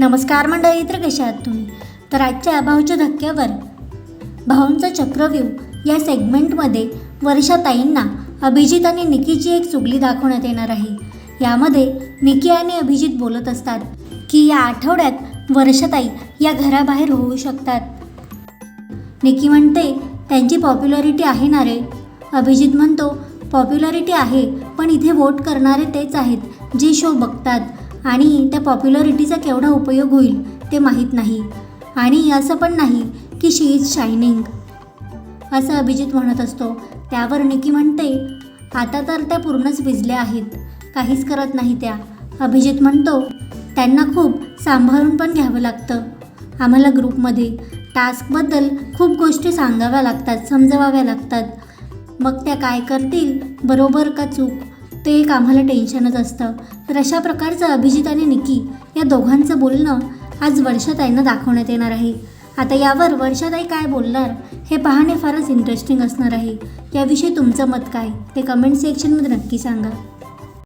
नमस्कार मंडळी तर कशा आहात तुम्ही. तर आजच्या भाऊच्या धक्क्यावर भाऊंचा चक्रव्यूह या सेगमेंटमध्ये वर्षाताईंना अभिजित आणि निकीची एक चुगली दाखवण्यात येणार आहे. यामध्ये निकी आणि अभिजित बोलत असतात की या आठवड्यात वर्षाताई या घराबाहेर होऊ शकतात. निकी म्हणते त्यांची पॉप्युलॅरिटी आहे ना रे? अभिजित म्हणतो पॉप्युलॅरिटी आहे पण इथे वोट करणारे तेच आहेत जे शो बघतात. आणि त्या पॉप्युलॅरिटीचा केवढा उपयोग होईल ते माहीत नाही. आणि असं पण नाही की शी इज शायनिंग असं अभिजित म्हणत असतो. त्यावर निकी म्हणते आता तर त्या पूर्णच भिजल्या आहेत. काहीच करत नाही त्या. अभिजित म्हणतो त्यांना खूप सांभाळून पण घ्यावं लागतं. आम्हाला ग्रुपमध्ये टास्कबद्दल खूप गोष्टी सांगाव्या लागतात समजवाव्या लागतात. मग त्या काय करतील? बरोबर का चूक? ते एक आम्हाला टेन्शनच असतं. तर अशा प्रकारचं अभिजित आणि निकी या दोघांचं बोलणं आज वर्षाताईंना दाखवण्यात येणार आहे. आता यावर वर्षाताई काय बोलणार हे पाहणे फारच इंटरेस्टिंग असणार आहे. याविषयी तुमचं मत काय ते कमेंट सेक्शनमध्ये नक्की सांगा.